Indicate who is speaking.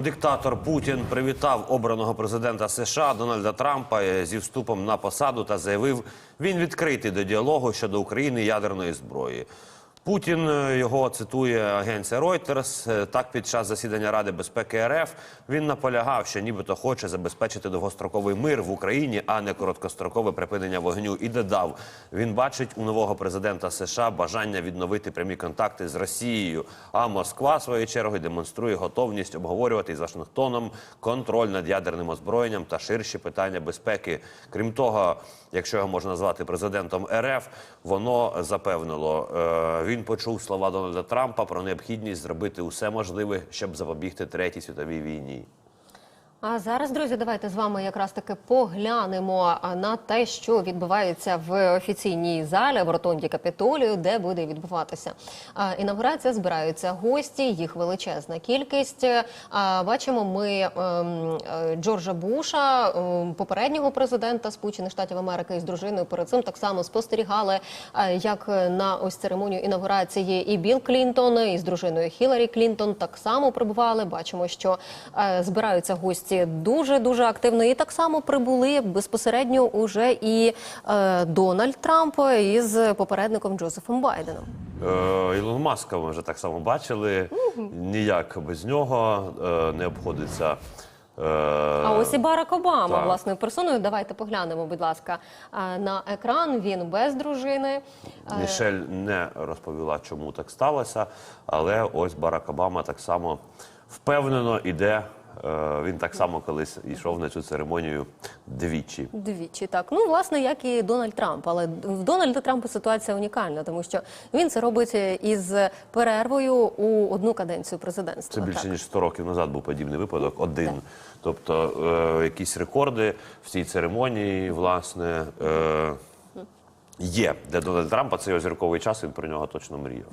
Speaker 1: Диктатор Путін привітав обраного президента США Дональда Трампа зі вступом на посаду та заявив, він відкритий до діалогу щодо України ядерної зброї. Путін е, його цитує агенція Reuters. Е, Так, під час засідання Ради безпеки РФ він наполягав, що нібито хоче забезпечити довгостроковий мир в Україні, а не короткострокове припинення вогню. І додав, він бачить у нового президента США бажання відновити прямі контакти з Росією. А Москва своєю чергою демонструє готовність обговорювати з Вашингтоном контроль над ядерним озброєнням та ширші питання безпеки. Крім того, якщо його можна назвати президентом РФ, воно запевнило. е, Він почув слова Дональда Трампа про необхідність зробити усе можливе, щоб запобігти третій світовій війні.
Speaker 2: А зараз, друзі, давайте з вами якраз таки поглянемо на те, що відбувається в офіційній залі в ротонді Капітолію, де буде відбуватися інаугурація. Збираються гості, їх величезна кількість. Бачимо, ми ем, е, Джорджа Буша, ем, попереднього президента Сполучених Штатів Америки із дружиною перед цим так само спостерігали, е, як на ось церемонію інаугурації і Білл Клінтон із дружиною Хіларі Клінтон так само прибували. Бачимо, що е, збираються гості дуже дуже активно. І так само прибули безпосередньо уже і е, Дональд Трамп із попередником Джозефом Байденом.
Speaker 1: Е, Ілон Маска ми вже так само бачили. Ніяк без нього е, не обходиться. е,
Speaker 2: А ось і Барак Обама
Speaker 1: так.
Speaker 2: власною персоною. Давайте поглянемо, будь ласка, е, на екран. Він без дружини. Е,
Speaker 1: Мішель не розповіла, чому так сталося, але ось Барак Обама так само впевнено іде. Е, Він так само колись йшов на цю церемонію двічі.
Speaker 2: Двічі так. Ну, власне, як і Дональд Трамп. Але в Дональда Трампа ситуація унікальна, тому що він це робить із перервою у одну каденцію президентства.
Speaker 1: Це більше
Speaker 2: так.
Speaker 1: ніж 100 років назад був подібний випадок. Один. Тобто е, якісь рекорди в цій церемонії, власне, е, є. Для Дональда Трампа це його зірковий час. Він про нього точно мріяв.